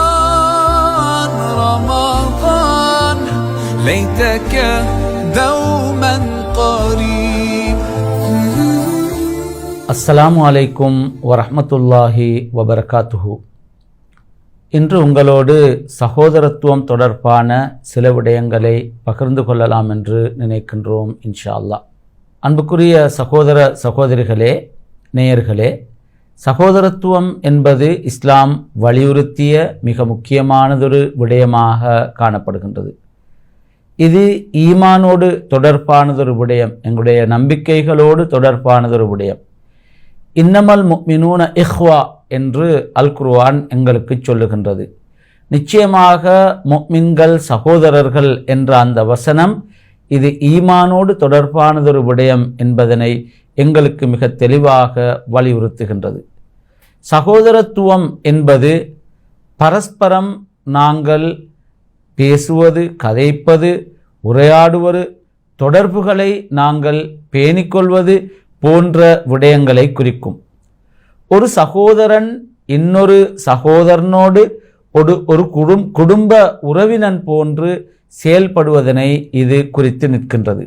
رمضان رمضان ليتك دوما قريب அஸ்ஸலாமு அலைக்கும் வரஹ்மத்துல்லாஹி வபரகாத்துஹு இன்று உங்களோடு சகோதரத்துவம் தொடர்பான சில விடயங்களை பகிர்ந்து கொள்ளலாம் என்று நினைக்கின்றோம் இன்ஷா அல்லாஹ் அன்புக்குரிய சகோதர சகோதரிகளே நேயர்களே சகோதரத்துவம் என்பது இஸ்லாம் வலியுறுத்திய மிக முக்கியமானதொரு விடயமாக காணப்படுகின்றது. இது ஈமானோடு தொடர்பானதொரு விடயம் எங்களுடைய நம்பிக்கைகளோடு தொடர்பானதொரு விடயம். இன்னமல் மினூன இஹ்வா என்று அல் குர்வான் எங்களுக்கு சொல்லுகின்றது. நிச்சயமாக முக்மின்கள் சகோதரர்கள் என்ற அந்த வசனம் இது ஈமானோடு தொடர்பானதொரு விடயம் என்பதனை எங்களுக்கு மிக தெளிவாக வலியுறுத்துகின்றது. சகோதரத்துவம் என்பது பரஸ்பரம் நாங்கள் பேசுவது கதைப்பது உரையாடுவது தொடர்புகளை நாங்கள் பேணிக்கொள்வது போன்ற விடயங்களை குறிக்கும். ஒரு சகோதரன் இன்னொரு சகோதரனோடு ஒரு ஒரு குடும் குடும்ப உறவினன் போன்று செயல்படுவதனை இது குறித்து நிற்கின்றது.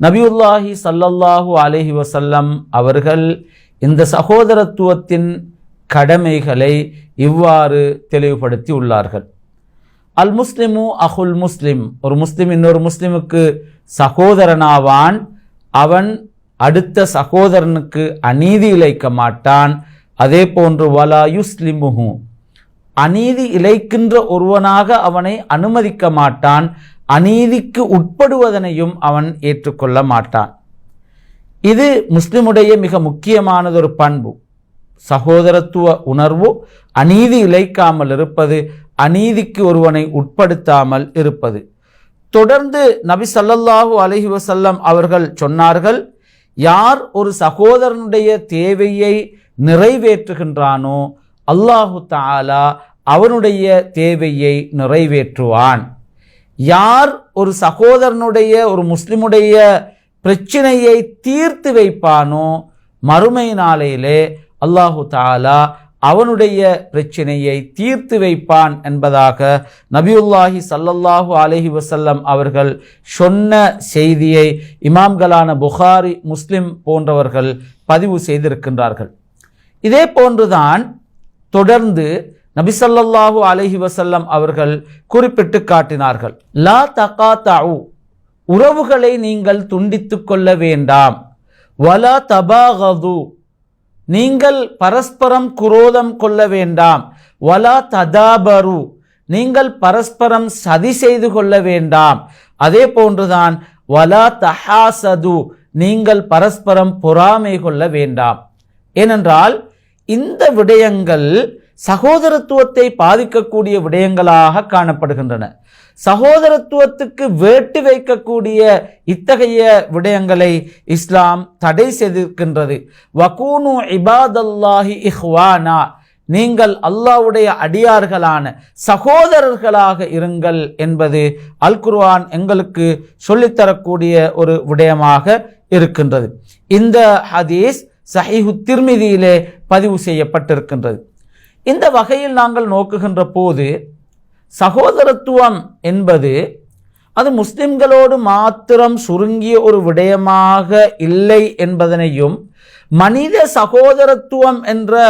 நபியுல்லாஹி சல்லல்லாஹு அலஹி வசல்லம் அவர்கள் இந்த சகோதரத்துவத்தின் கடமைகளை இவ்வாறு தெளிவுபடுத்தி உள்ளார்கள். அல் முஸ்லிமு அஹுல் முஸ்லிம். ஒரு முஸ்லிம் இன்னொரு முஸ்லிமுக்கு சகோதரனாவான். அவன் அடுத்த சகோதரனுக்கு அநீதி இழைக்க மாட்டான். அதே போன்று வலா யுஸ்லிமுஹு. அநீதி இழைக்கின்ற ஒருவனாக அவனை அனுமதிக்க மாட்டான். அநீதிக்கு உட்படுவதனையும் அவன் ஏற்றுக்கொள்ள மாட்டான். இது முஸ்லிமுடைய மிக முக்கியமானதொரு பண்பு. சகோதரத்துவ உணர்வு அநீதி இழைக்காமல் இருப்பது அநீதிக்கு ஒருவனை உட்படுத்தாமல் இருப்பது. தொடர்ந்து நபி சல்லல்லாஹூ அலஹி வசல்லம் அவர்கள் சொன்னார்கள் யார் ஒரு சகோதரனுடைய தேவையை நிறைவேற்றுகின்றானோ அல்லாஹு தாலா அவனுடைய தேவையை நிறைவேற்றுவான். யார் ஒரு சகோதரனுடைய ஒரு முஸ்லிமுடைய பிரச்சனையை தீர்த்து வைப்பானோ மறுமை நாளையிலே அல்லாஹு தாலா அவனுடைய பிரச்சனையை தீர்த்து வைப்பான் என்பதாக நபியுல்லாஹி சல்லல்லாஹு அலஹி வசல்லம் அவர்கள் சொன்ன செய்தியை இமாம்களான புகாரி முஸ்லிம் போன்றவர்கள் பதிவு செய்திருக்கின்றார்கள். இதே போன்றுதான் தொடர்ந்து நபிசல்லாஹு அலஹி வசல்லம் அவர்கள் குறிப்பிட்டு காட்டினார்கள். லா தகா உறவுகளை நீங்கள் துண்டித்து கொள்ள வேண்டாம். வலா தபாகது நீங்கள் பரஸ்பரம் குரோதம் கொள்ள வேண்டாம். வலா ததாபரு. நீங்கள் பரஸ்பரம் சதி செய்து கொள்ள வேண்டாம். அதே போன்றுதான் வலா தஹாசது. நீங்கள் பரஸ்பரம் பொறாமை கொள்ள வேண்டாம். ஏனென்றால் இந்த விடயங்கள் சகோதரத்துவத்தை பாதிக்கக்கூடிய விடயங்களாக காணப்படுகின்றன. சகோதரத்துவத்துக்கு வேட்டு வைக்கக்கூடிய இத்தகைய விடயங்களை இஸ்லாம் தடை செய்திருக்கின்றது. வகூனு இபாதல்லாஹி இஹ்வானா நீங்கள் அல்லாவுடைய அடியார்களான சகோதரர்களாக இருங்கள் என்பது அல் குர்ஆன் எங்களுக்கு சொல்லித்தரக்கூடிய ஒரு விடயமாக இருக்கின்றது. இந்த ஹதீஸ் சஹிஹு திருமிதியிலே பதிவு செய்யப்பட்டிருக்கின்றது. இந்த வகையில் நாங்கள் நோக்குகின்ற போது சகோதரத்துவம் என்பது அது முஸ்லிம்களோடு மாத்திரம் சுருங்கிய ஒரு விடயமாக இல்லை என்பதனையும் மனித சகோதரத்துவம் என்ற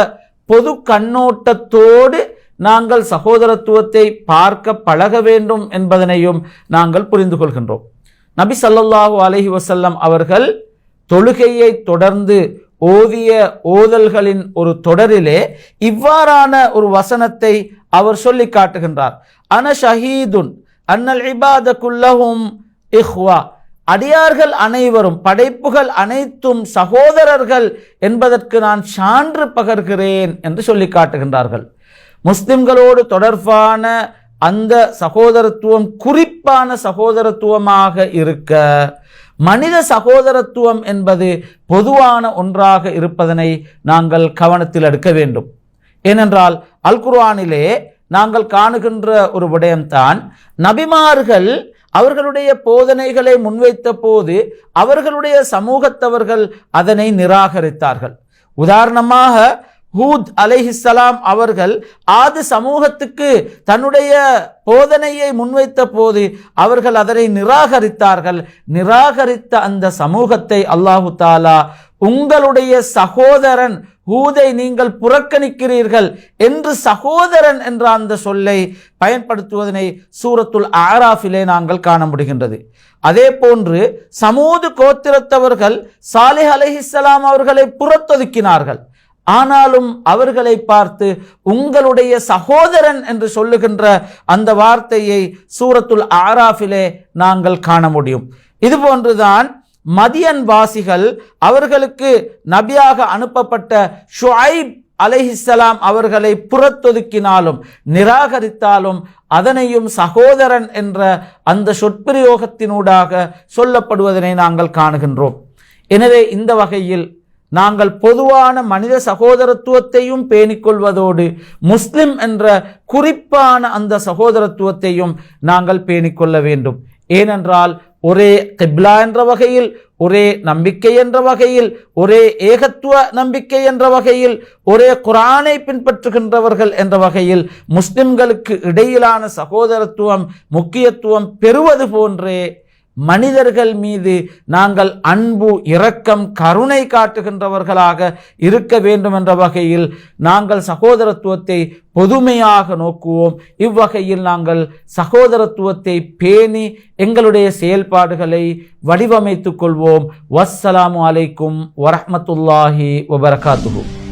பொது கண்ணோட்டத்தோடு நாங்கள் சகோதரத்துவத்தை பார்க்க பழக வேண்டும் என்பதனையும் நாங்கள் புரிந்து கொள்கின்றோம். நபி சல்லாஹூ அலஹி வசல்லம் அவர்கள் தொழுகையை தொடர்ந்து ஓதிய ஓதல்களின் ஒரு தொடரிலே இவ்வாறான ஒரு வசனத்தை அவர் சொல்லி காட்டுகின்றார். அன ஷஹீதுன் அன்னல் இபாத இஹ்வா. அடியார்கள் அனைவரும் படைப்புகள் அனைத்தும் சகோதரர்கள் என்பதற்கு நான் சான்று பகர்கிறேன் என்று சொல்லி காட்டுகின்றார்கள். முஸ்லிம்களோடு தொடர்பான அந்த சகோதரத்துவம் குறிப்பான சகோதரத்துவமாக இருக்க மனித சகோதரத்துவம் என்பது பொதுவான ஒன்றாக இருப்பதனை நாங்கள் கவனத்தில் எடுக்க வேண்டும். ஏனென்றால் அல் குர்ஆனிலே நாங்கள் காணுகின்ற ஒரு விடயம்தான் நபிமார்கள் அவர்களுடைய போதனைகளை முன்வைத்த போது அவர்களுடைய சமூகத்தவர்கள் அதனை நிராகரித்தார்கள். உதாரணமாக ஹூத் அலைஹிஸ்ஸலாம் அவர்கள் ஆது சமூகத்துக்கு தன்னுடைய போதனையை முன்வைத்த போது அவர்கள் அதனை நிராகரித்தார்கள். நிராகரித்த அந்த சமூகத்தை அல்லாஹு தாலா உங்களுடைய சகோதரன் ஹூதை நீங்கள் புறக்கணிக்கிறீர்கள் என்று சகோதரன் என்ற அந்த சொல்லை பயன்படுத்துவதனை சூரத்துல் ஆராஃபிலே நாங்கள் காண முடிகின்றது. அதே போன்று சமூது கோத்திரத்தவர்கள் சாலிஹ் அலஹிஸ்லாம் அவர்களை புறத்தொதுக்கினார்கள். ஆனாலும் அவர்களை பார்த்து உங்களுடைய சகோதரன் என்று சொல்லுகின்ற அந்த வார்த்தையை சூரத்துல் ஆராஃபிலே நாங்கள் காண முடியும். இது போன்றுதான் மதியன் வாசிகள் அவர்களுக்கு நபியாக அனுப்பப்பட்ட ஷுஐப் அலைஹிஸ்ஸலாம் அவர்களை புறத்தொதுக்கினாலும் நிராகரித்தாலும் அதனையும் சகோதரன் என்ற அந்த சொற்பிரயோகத்தினூடாக சொல்லப்படுவதனை நாங்கள் காணுகின்றோம். எனவே இந்த வகையில் நாங்கள் பொதுவான மனித சகோதரத்துவத்தையும் பேணிக்கொள்வதோடு முஸ்லிம் என்ற குறிப்பான அந்த சகோதரத்துவத்தையும் நாங்கள் பேணிக்கொள்ள வேண்டும். ஏனென்றால் ஒரே கிப்லா என்ற வகையில் ஒரே நம்பிக்கை என்ற வகையில் ஒரே ஏகத்துவ நம்பிக்கை என்ற வகையில் ஒரே குரானை பின்பற்றுகின்றவர்கள் என்ற வகையில் முஸ்லிம்களுக்கு இடையிலான சகோதரத்துவம் முக்கியத்துவம் பெறுவது போன்றே மனிதர்கள் மீது நாங்கள் அன்பு இரக்கம் கருணை காட்டுகின்றவர்களாக இருக்க வேண்டும் என்ற வகையில் நாங்கள் சகோதரத்துவத்தை பொதுமையாக நோக்குவோம். இவ்வகையில் நாங்கள் சகோதரத்துவத்தை பேணி எங்களுடைய செயல்பாடுகளை வடிவமைத்துக் கொள்வோம். வஸ்ஸலாமு அலைக்கும் வரஹ்மத்துல்லாஹி வபரகாத்துகும்